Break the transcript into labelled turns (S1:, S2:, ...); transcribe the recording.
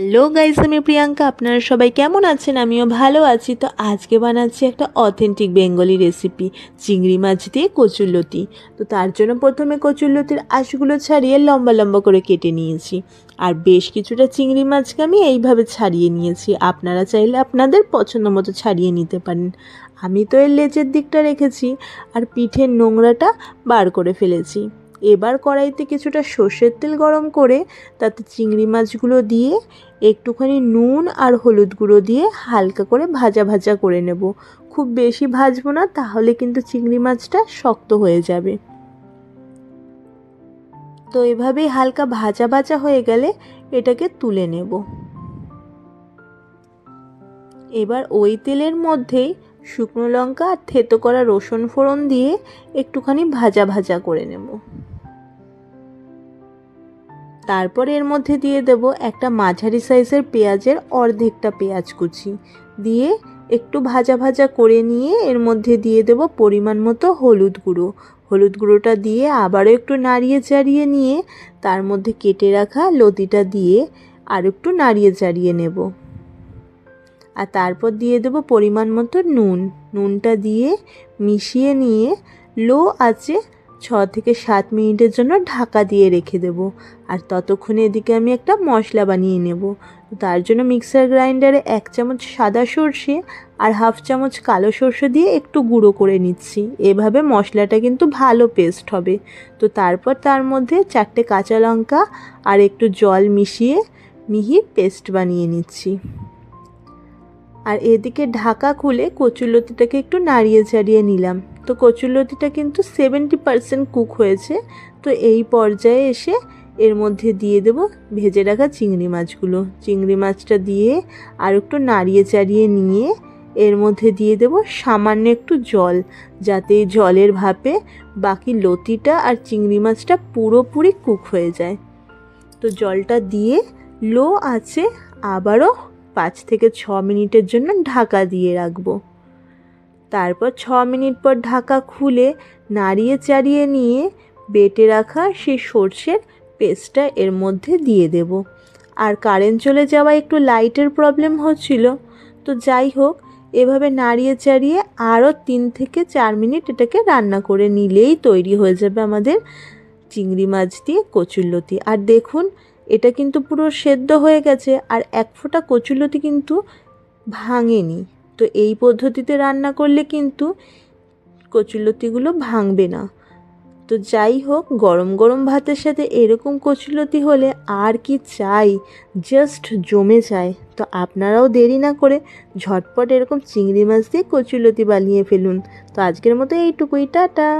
S1: Hello guys, আমি প্রিয়াঙ্কা। আপনারা সবাই কেমন আছেন? আমিও ভালো আছি। তো আজকে বানাচ্ছি একটা অথেন্টিক বেঙ্গলি রেসিপি চিংড়ি মাছ দিয়ে কচুরলতি তো তার জন্য প্রথমে কচুরলতির আঁশগুলো ছাড়িয়ে লম্বা লম্বা করে কেটে নিয়েছি। আর বেশ কিছুটা চিংড়ি মাছকে আমি এইভাবে ছাড়িয়ে নিয়েছি। আপনারা চাইলে আপনাদের পছন্দ মতো ছাড়িয়ে নিতে পারেন। আমি তো এর লেজের দিকটা রেখেছি আর পিঠের নোংরাটা বার করে ফেলেছি। এবার কড়াইতে কিছুটা সর্ষের তেল গরম করে তাতে চিংড়ি মাছগুলো দিয়ে একটুখানি নুন আর হলুদ গুঁড়ো দিয়ে হালকা করে ভাজা ভাজা করে নেব। খুব বেশি ভাজবো না, তাহলে কিন্তু চিংড়ি মাছটা শক্ত হয়ে যাবে। তো এভাবেই হালকা ভাজা ভাজা হয়ে গেলে এটাকে তুলে নেব। এবার ওই তেলের মধ্যেই শুকনো লঙ্কা আর থেতো করা রসুন ফোড়ন দিয়ে একটুখানি ভাজা ভাজা করে নেব। তারপর এর মধ্যে দিয়ে দেব একটা মাঝারি সাইজের পেঁয়াজের অর্ধেকটা পেঁয়াজ কুচি। দিয়ে একটু ভাজা ভাজা করে নিয়ে এর মধ্যে দিয়ে দেব পরিমাণ মতো হলুদ গুঁড়ো। হলুদ গুঁড়োটা দিয়ে আবারও একটু নাড়িয়ে চাড়িয়ে নিয়ে তার মধ্যে কেটে রাখা লতিটা দিয়ে আর একটু নাড়িয়ে চাড়িয়ে নেব। আর তারপর দিয়ে দেব পরিমাণ মতো নুন। নুনটা দিয়ে মিশিয়ে নিয়ে লো আছে ছ থেকে সাত মিনিটের জন্য ঢাকা দিয়ে রেখে দেব। আর ততক্ষণে এদিকে আমি একটা মশলা বানিয়ে নেব। তার জন্য মিক্সার গ্রাইন্ডারে এক চামচ সাদা সর্ষে আর হাফ চামচ কালো সর্ষে দিয়ে একটু গুঁড়ো করে নিচ্ছি। এভাবে মশলাটা কিন্তু ভালো পেস্ট হবে। তো তারপর তার মধ্যে চারটে কাঁচা লঙ্কা আর একটু জল মিশিয়ে মিহি পেস্ট বানিয়ে নিচ্ছি। আর এদিকে ঢাকা খুলে কচুলতিটাকে একটু নাড়িয়ে চাড়িয়ে নিলাম। তো কচুরলতিটা কিন্তু সেভেন্টি পারসেন্ট কুক হয়েছে। তো এই পর্যায়ে এসে এর মধ্যে দিয়ে দেব ভেজে রাখা চিংড়ি মাছগুলো। চিংড়ি মাছটা দিয়ে আর একটু নাড়িয়ে চাড়িয়ে নিয়ে এর মধ্যে দিয়ে দেব সামান্য একটু জল, যাতে জলের ভাপে বাকি লতিটা আর চিংড়ি মাছটা পুরোপুরি কুক হয়ে যায়। তো জলটা দিয়ে লো আছে, আবারও পাঁচ থেকে ছ মিনিটের জন্য ঢাকা দিয়ে রাখব। তারপর ছ মিনিট পর ঢাকা খুলে নাড়িয়ে চাড়িয়ে নিয়ে বেটে রাখা সেই সর্ষের পেস্টটা এর মধ্যে দিয়ে দেব। আর কারেন্ট চলে যাওয়া একটু লাইটের প্রবলেম হচ্ছিল। তো যাই হোক, এভাবে নাড়িয়ে চাড়িয়ে আরও তিন থেকে চার মিনিট এটাকে রান্না করে নিলেই তৈরি হয়ে যাবে আমাদের চিংড়ি মাছ দিয়ে কচুরলতি আর দেখুন এটা কিন্তু পুরো সেদ্ধ হয়ে গেছে আর এক ফোঁটা কচুলতি কিন্তু ভাঙেনি। তো এই পদ্ধতিতে রান্না করলে কিন্তু কচুলতিগুলো ভাঙবে না। তো যাই হোক, গরম গরম ভাতের সাথে এরকম কচুলতি হলে আর কি চাই? জাস্ট জমে যায়। তো আপনারাও দেরি না করে ঝটপট এরকম চিংড়ি মাছ দিয়ে কচুলতি বানিয়ে ফেলুন। তো আজকের মতো এইটুকুই, টাটা!